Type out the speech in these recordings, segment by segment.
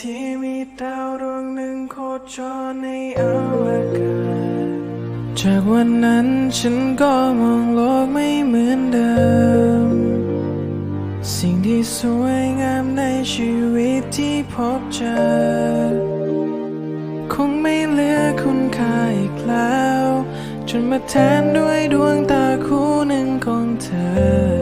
ที่มีดาวดวงหนึ่งโคจรในอวกาศจากวันนั้นฉันก็มองโลกไม่เหมือนเดิม สิ่งที่สวยงามในชีวิตที่พบเจอ คงไม่เหลือคุณค่าอีกแล้ว จนมาแทนด้วยดวงตาคู่หนึ่งของเธอ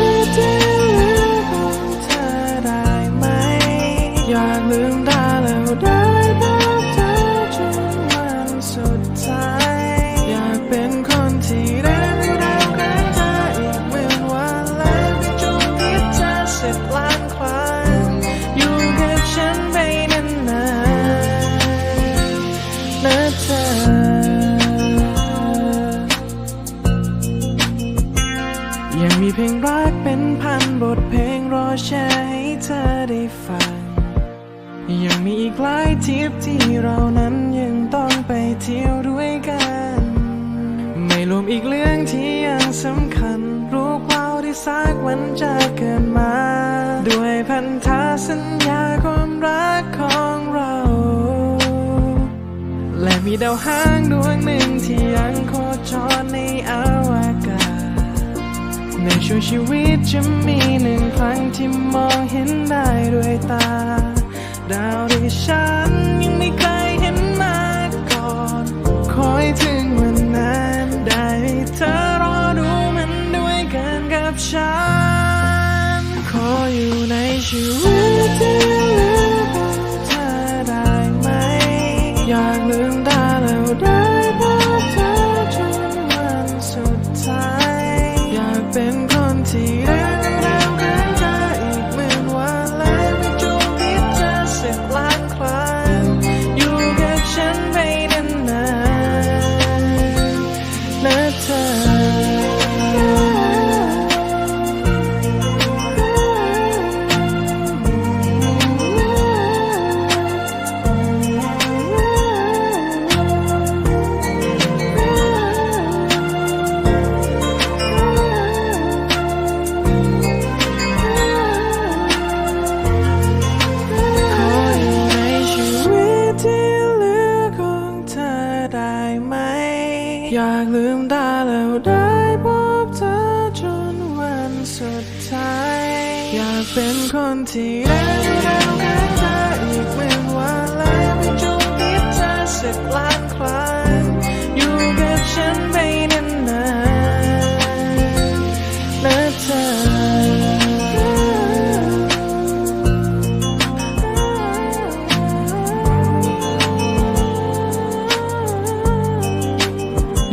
ยังมีเพลงรักเป็นพันบทเพลงรอแชร์ให้เธอได้ฟัง ยังมีอีกหลายทริปที่เรานั้นยังต้องไปเที่ยวด้วยกัน ไม่รวมอีกเรื่องที่ยังสำคัญ รู้เราที่สักวันจะเกิดมา ด้วยพันธสัญญาความรักของเรา และมีดาวหางดวงหนึ่งที่ยังคจ ช่วงชีวิตจะมีหนึ่งครั้งที่มองเห็นได้ด้วยตา ดาวที่ฉันยังไม่เคยเห็นมาก่อน คอยถึงวันนั้นได้เธอรอดูมันด้วยกันกับฉัน ขออยู่ในชีวิต อยากลืมตาแล้วได้พบเธอจนวันสุดท้าย อยากเป็นคนที่ได้แล้วกันเธออีกเป็นวันและไม่จบ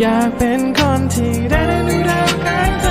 อยากเป็นคนที่ได้ดูเรักษ์น้างใจ